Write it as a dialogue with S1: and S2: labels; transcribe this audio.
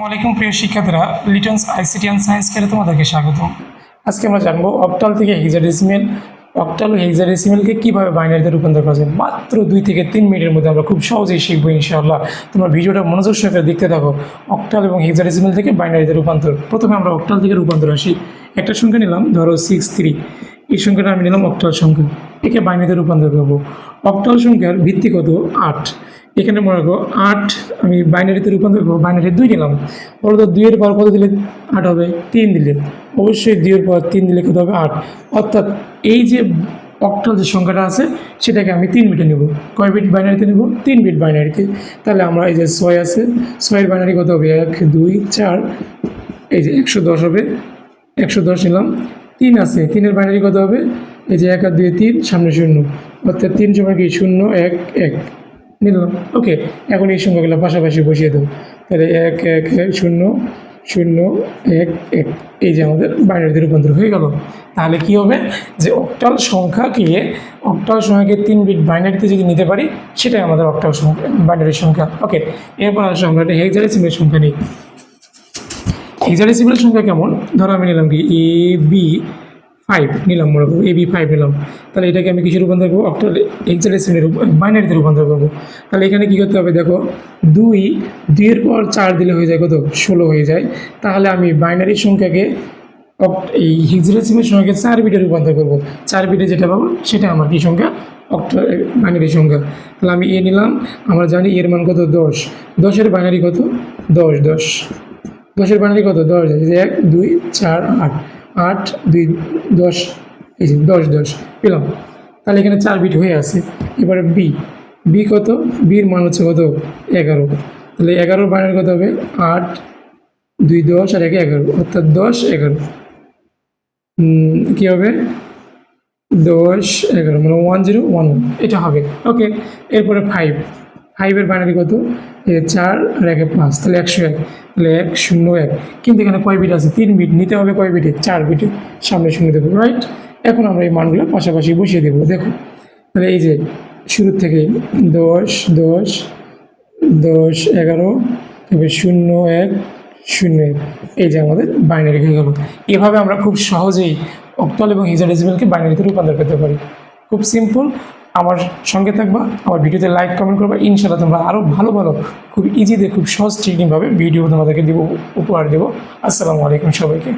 S1: আসসালামাইকুম প্রিয় শিক্ষার্থীরা লিটনস আইসিটি অ্যান্ড সায়েন্স কেয়ারে তোমাদেরকে স্বাগত আজকে আমরা জানব অক্টাল থেকে হেক্সাডেসিমেল অক্টাল হেক্সাডেসিমেলকে কীভাবে বাইনারিতে রূপান্তর করা যায়? মাত্র দুই থেকে তিন মিনিটের মধ্যে আমরা খুব সহজেই শিখব ইনশাআল্লাহ। তোমরা ভিডিওটা মনোযোগ সহকারে দেখতে থাকো। অক্টাল এবং হেক্সাডেসিমেল থেকে বাইনারিতে রূপান্তর। প্রথমে আমরা অক্টাল থেকে রূপান্তর আসি। একটা সংখ্যা নিলাম, ধরো সিক্স থ্রি এই সংখ্যাটা আমি নিলাম অক্টাল সংখ্যা। একে বাইনারিতে রূপান্তর করব। অক্টাল সংখ্যার ভিত্তি কত? আট। এখানে মনে রাখো, আট, আমি বাইনারিতে রূপান্তর করব বাইনারি দুই নিলাম। বলতো দুইয়ের পর কত দিলে আট হবে? তিন দিলে। অবশ্যই দুইয়ের পর তিন দিলে কত হবে? আট। অর্থাৎ এই যে অক্টাল যে সংখ্যাটা আছে, সেটাকে আমি তিন বিটে নেব। কয় বিট বাইনারিতে নেব? তিন বিট বাইনারিতে তাহলে আমরা এই যে ছয় আছে, ছয়ের বাইনারি কত হবে? এক, দুই, চার, এই যে একশো দশ হবে। একশো দশ নিলাম। তিন আছে, তিনের বাইনারি কত হবে? এই যে এক আর দুই তিন, সামনে শূন্য। অর্থাৎ তিন সময় কি? শূন্য, এক এক। নিলাম। ওকে এখন এই সংখ্যাগুলো পাশাপাশি বসিয়ে দেবো। তাহলে এক এক শূন্য শূন্য, এক এক, এই যে আমাদের বাইনারিতে রূপান্তর হয়ে গেল। তাহলে কি হবে? যে অক্টাল সংখ্যাকে অক্টাল সংখ্যাকে তিন বিট বাইনারিতে যদি নিতে পারি, সেটাই আমাদের অক্টাল সংখ্যা, বাইনারি সংখ্যা। ওকে এরপর আসলে আমরা একটা হেক্সাডেসিমেল সংখ্যা নিই। হেক্সাডেসিমেল সংখ্যা কেমন? ধরো আমি নিলাম কি এ বি ফাইভ নিলাম মনে করব এ বি ফাইভ নিলাম। তাহলে এটাকে আমি কিছু রূপান্তর করব অক্টাল হেক্সাডেসিমেলের বাইনারিতে রূপান্তর করব। তাহলে এখানে কী করতে হবে দেখো, দুই, দুইয়ের পর চার দিলে হয়ে যায় কত? ষোলো হয়ে যায়। তাহলে আমি বাইনারি সংখ্যাকে এই হেক্সাডেসিমেল সংখ্যাকে চার বিটে রূপান্তর করব। চার বিটে যেটা পাবো, সেটা আমার কি সংখ্যা? অক্টা বাইনারি সংখ্যা। তাহলে আমি এ নিলাম, আমরা জানি এর মান কত? দশ। দশের বাইনারি কত? দশ দশ। দশের বাইনারি কত? দশ। এক, দুই, চার, আট। আট, দুই, দশ, এই যে দশ দশ, পেলাম। তাহলে এখানে চার বিট হয়ে আছে। এবারে বি বি কত? বির মান হচ্ছে কত? এগারো। তাহলে এগারোর বাইনারি কত হবে? আট, দুই, দশ আর এক এগারো। অর্থাৎ দশ, এগারো। কী হবে? দশ, এগারো। মানে ওয়ান জিরো ওয়ান ওয়ান এটা হবে। ওকে এরপরে ফাইভ ফাইভের বাইনারি কত? চার আর একে পাঁচ। তাহলে একশো এক। তাহলে এক শূন্য এক। কিন্তু এখানে কয় বিট আছে? তিন বিট। নিতে হবে কয় বিটে? চার বিটে। সামনে শূন্য দেবো রাইট এখন আমরা এই মানগুলো পাশাপাশি বসিয়ে দেবো, দেখো। তাহলে এই যে শুরুর থেকে দশ দশ দশ, এগারো তারপরে শূন্য এক শূন্য এক। এই যে আমাদের বাইনারি হয়ে গেল। এভাবে আমরা খুব সহজেই অক্টাল এবং হিজাডেসিমেলকে বাইনারিতে রূপান্তর করতে পারি। খুব সিম্পল আমার সঙ্গে থাকবা, আমার ভিডিওতে লাইক কমেন্ট করবা। ইনশাল্লাহ তোমরা আরও ভালো ভালো, খুব ইজিতে খুব সহজ ট্রেনিংভাবে ভিডিও তোমাদেরকে দেবো, উপহার দেবো। আসসালামু আলাইকুম সবাইকে।